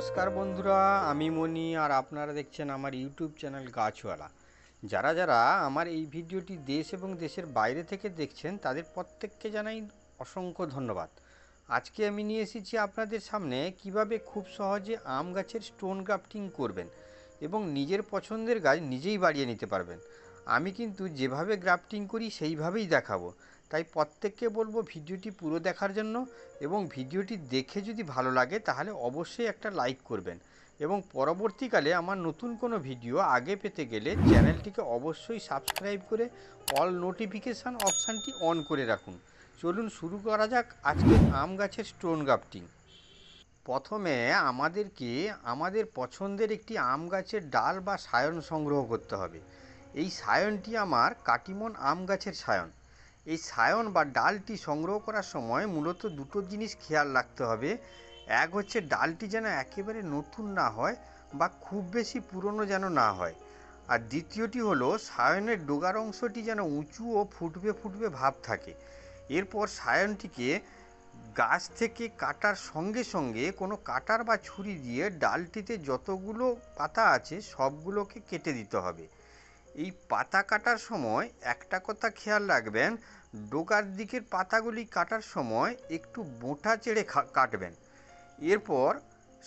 নমস্কার বন্ধুরা, আমি মনি আর আপনারা দেখছেন আমার ইউটিউব চ্যানেল গাছওয়ালা। যারা যারা আমার এই ভিডিওটি দেশ এবং দেশের বাইরে থেকে দেখছেন, তাদের প্রত্যেককে জানাই অসংখ্য ধন্যবাদ। আজকে আমি নিয়ে এসেছি আপনাদের সামনে কীভাবে খুব সহজে আম গাছের স্টোন গ্রাফটিং করবেন এবং নিজের পছন্দের গাছ নিজেই বাড়িয়ে নিতে পারবেন। আমি কিন্তু যেভাবে গ্রাফটিং করি, সেইভাবেই দেখাবো। তাই প্রত্যেককে বলব ভিডিওটি পুরো দেখার জন্য এবং ভিডিওটি দেখে যদি ভালো লাগে তাহলে অবশ্যই একটা লাইক করবেন। এবং পরবর্তীকালে আমার নতুন কোনো ভিডিও আগে পেতে গেলে চ্যানেলটিকে অবশ্যই সাবস্ক্রাইব করে অল নোটিফিকেশান অপশানটি অন করে রাখুন। চলুন শুরু করা যাক আজকে আম গাছের স্টোন গ্রাফটিং প্রথমে আমাদেরকে আমাদের পছন্দের একটি আম গাছের ডাল বা সায়ন সংগ্রহ করতে হবে। এই সায়নটি আমার কাটিমন আম গাছের সায়ন। এই সায়ন বা ডালটি সংগ্রহ করার সময় মূলত দুটো জিনিস খেয়াল রাখতে হবে। এক হচ্ছে ডালটি যেন একেবারে নতুন না হয় বা খুব বেশি পুরনো যেন না হয়। আর দ্বিতীয়টি হলো, সায়নের ডোগার অংশটি যেন উঁচু ও ফুটবে ফুটবে ভাব থাকে। এরপর সায়নটিকে গাছ থেকে কাটার সঙ্গে সঙ্গে কোনো কাটার বা ছুরি দিয়ে ডালটিতে যতগুলো পাতা আছে সবগুলোকে কেটে দিতে হবে। এই পাতা কাটার সময় একটা কথা খেয়াল রাখবেন, ডোকার দিকের পাতাগুলি কাটার সময় একটু বোঁটা চেড়ে কাটবেন। এরপর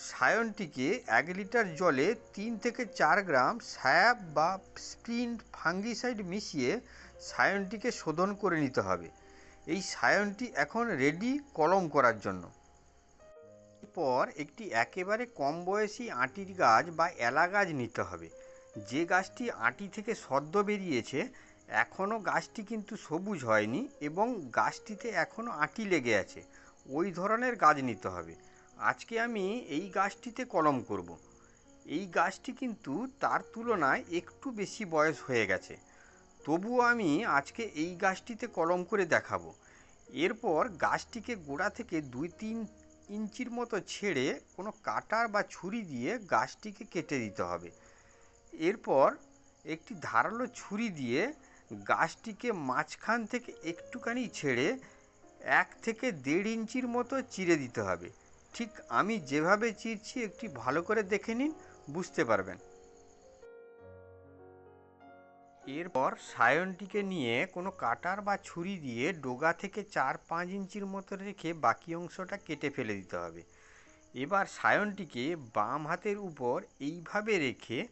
সায়নটিকে এক লিটার জলে তিন থেকে চার গ্রাম স্যাপ বা স্প্রিন্ট ফাঙ্গিসাইড মিশিয়ে সায়নটিকে শোধন করে নিতে হবে। এই সায়নটি এখন রেডি কলম করার জন্য। এরপর একটি একেবারে কম বয়সী আঁটির গাছ বা এলা গাছ নিতে হবে। যে গাছটি আঁটি থেকে সদ্য বেরিয়েছে, এখনও গাছটি কিন্তু সবুজ হয়নি এবং গাছটিতে এখনও আঁটি লেগে আছে। ওই ধরনের গাছ নিতে হবে। আজকে আমি এই গাছটিতে কলম করব। এই গাছটি কিন্তু তার তুলনায় একটু বেশি বয়স হয়ে গেছে। তবুও আমি আজকে এই গাছটিতে কলম করে দেখাবো। এরপর গাছটিকে গোড়া থেকে দুই তিন ইঞ্চির মতো ছেড়ে কোনো কাটার বা ছুরি দিয়ে গাছটিকে কেটে দিতে হবে। এরপর একটি ধারালো ছুরি দিয়ে গাছটিকে মাঝখান থেকে একটুখানি ছেড়ে এক থেকে দেড় ইঞ্চির মতো চিরে দিতে হবে। ঠিক আমি যেভাবে চিরছি একটি ভালো করে দেখে নিন, বুঝতে পারবেন। এরপর সায়নটিকে নিয়ে কোনো কাটার বা ছুরি দিয়ে ডোগা থেকে চার পাঁচ ইঞ্চির মতো রেখে বাকি অংশটা কেটে ফেলে দিতে হবে। এবার সায়নটিকে বাম হাতের উপর এইভাবে রেখে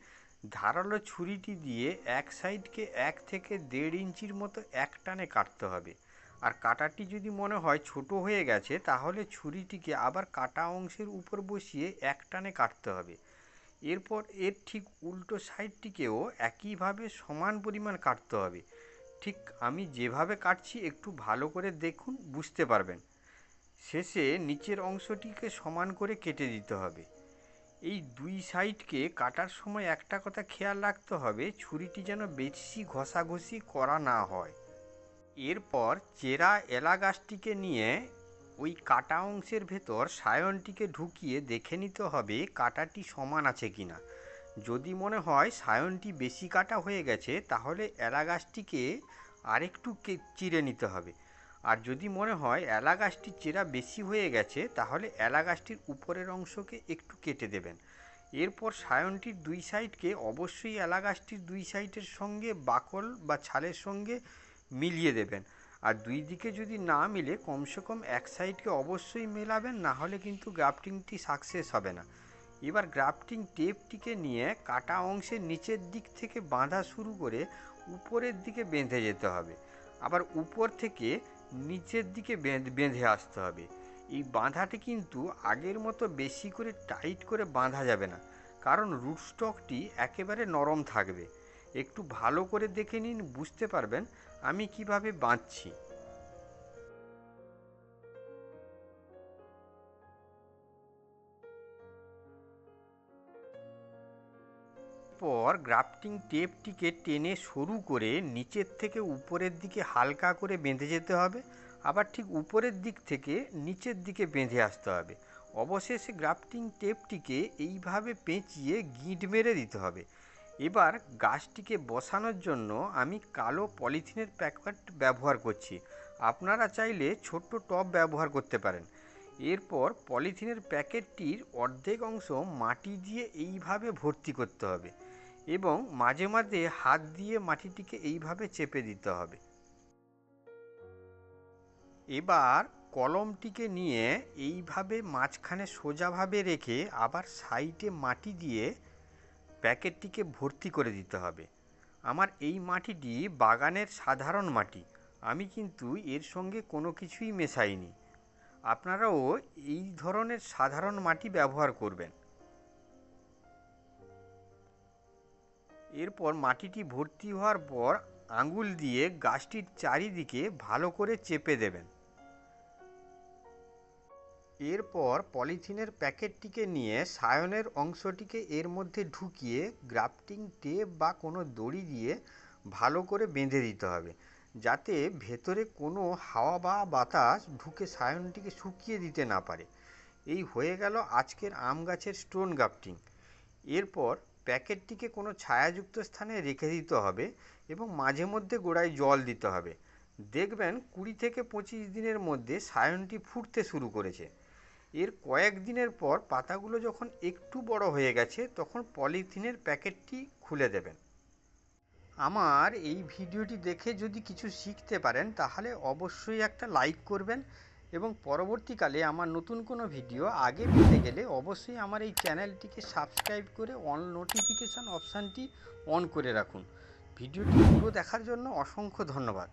ধারালো ছুরিটি দিয়ে এক সাইডকে এক থেকে দেড় ইঞ্চির মতো এক টানে কাটতে হবে। আর কাটাটি যদি মনে হয় ছোট হয়ে গেছে, তাহলে ছুরিটিকে আবার কাটা অংশের উপর বসিয়ে এক টানে কাটতে হবে। এরপর এর ঠিক উল্টো সাইডটিকেও একইভাবে সমান পরিমাণ কাটতে হবে। ঠিক আমি যেভাবে কাটছি, একটু ভালো করে দেখুন, বুঝতে পারবেন। শেষে নিচের অংশটিকে সমান করে কেটে দিতে হবে। এই দুই সাইডকে কাটার সময় একটা কথা খেয়াল রাখতে হবে, ছুরিটি যেন বেশি ঘষাঘষি করা না হয়। এরপর চেরা এলা গাছটিকে নিয়ে ওই কাটা অংশের ভেতর সায়নটিকে ঢুকিয়ে দেখে নিতে হবে কাটাটি সমান আছে কিনা। যদি মনে হয় সায়নটি বেশি কাটা হয়ে গেছে, তাহলে এলা গাছটিকে আরেকটু চিরে নিতে হবে। আর যদি মনে হয় এলা গাছটির চেরা বেশি হয়ে গেছে, তাহলে এলা গাছটির উপরের অংশকে একটু কেটে দেবেন। এরপর সায়নটির দুই সাইডকে অবশ্যই এলা গাছটির দুই সাইডের সঙ্গে বাকল বা ছালের সঙ্গে মিলিয়ে দেবেন। আর দুই দিকে যদি না মিলে কমসে কম এক সাইডকে অবশ্যই মেলাবেন, না হলে কিন্তু গ্রাফটিংটি সাকসেস হবে না। এবার গ্রাফটিং টেপটিকে নিয়ে কাটা অংশের নিচের দিক থেকে বাঁধা শুরু করে উপরের দিকে বেঁধে যেতে হবে। আবার উপর থেকে নিচের দিকে বেঁধে আসতে হবে। এই বাঁধাটি কিন্তু আগের মতো বেশি করে টাইট করে বাঁধা যাবে না, কারণ রুটস্টকটি একেবারে নরম থাকবে। একটু ভালো করে দেখে নিন, বুঝতে পারবেন আমি কীভাবে বাঁধছি। পর গ্রাফটিং টেপটিকে টেনে সরু করে নিচের থেকে উপরের দিকে হালকা করে বেঁধে যেতে হবে। আবার ঠিক উপরের দিক থেকে নিচের দিকে বেঁধে আসতে হবে। অবশেষে গ্রাফটিং টেপটিকে এইভাবে পেঁচিয়ে গিঁট মেরে দিতে হবে। এবার গাছটিকে বসানোর জন্য আমি কালো পলিথিনের প্যাকেট ব্যবহার করছি। আপনারা চাইলে ছোট্ট টব ব্যবহার করতে পারেন। এরপর পলিথিনের প্যাকেটটির অর্ধেক অংশ মাটি দিয়ে এইভাবে ভর্তি করতে হবে। এবং মাঝে মাঝে হাত দিয়ে মাটিটিকে এইভাবে চেপে দিতে হবে। এবার কলমটিকে নিয়ে এইভাবে মাঝখানে সোজাভাবে রেখে আবার সাইডে মাটি দিয়ে প্যাকেটটিকে ভর্তি করে দিতে হবে। আমার এই মাটিটি বাগানের সাধারণ মাটি, আমি কিন্তু এর সঙ্গে কোনো কিছুই মেশাইনি। আপনারাও এই ধরনের সাধারণ মাটি ব্যবহার করবেন। এরপর মাটিটি ভর্তি হওয়ার পর আঙুল দিয়ে গাছটির চারিদিকে ভালো করে চেপে দেবেন। এরপর পলিথিনের প্যাকেটটিকে নিয়ে সায়নের অংশটিকে এর মধ্যে ঢুকিয়ে গ্রাফটিং টেপ বা কোনো দড়ি দিয়ে ভালো করে বেঁধে দিতে হবে, যাতে ভেতরে কোনো হাওয়া বা বাতাস ঢুকে সায়নটিকে শুকিয়ে দিতে না পারে। এই হয়ে গেল আজকের আম গাছের স্টোন গ্রাফটিং। এরপর প্যাকেটটিকে কোনো ছায়াযুক্ত স্থানে রেখে দিতে হবে এবং মাঝে মধ্যে গোড়ায় জল দিতে হবে। দেখবেন কুড়ি থেকে পঁচিশ দিনের মধ্যে সায়নটি ফুটতে শুরু করেছে। এর কয়েক দিনের পর পাতাগুলো যখন একটু বড় হয়ে গেছে, তখন পলিথিনের প্যাকেটটি খুলে দেবেন। আমার এই ভিডিওটি দেখে যদি কিছু শিখতে পারেন, তাহলে অবশ্যই একটা লাইক করবেন এবং পরবর্তীকালে আমার নতুন কোনো ভিডিও আগে পেতে গেলে অবশ্যই আমার এই চ্যানেলটিকে সাবস্ক্রাইব করে অন নোটিফিকেশান অপশানটি অন করে রাখুন। ভিডিওটি পুরো দেখার জন্য অসংখ্য ধন্যবাদ।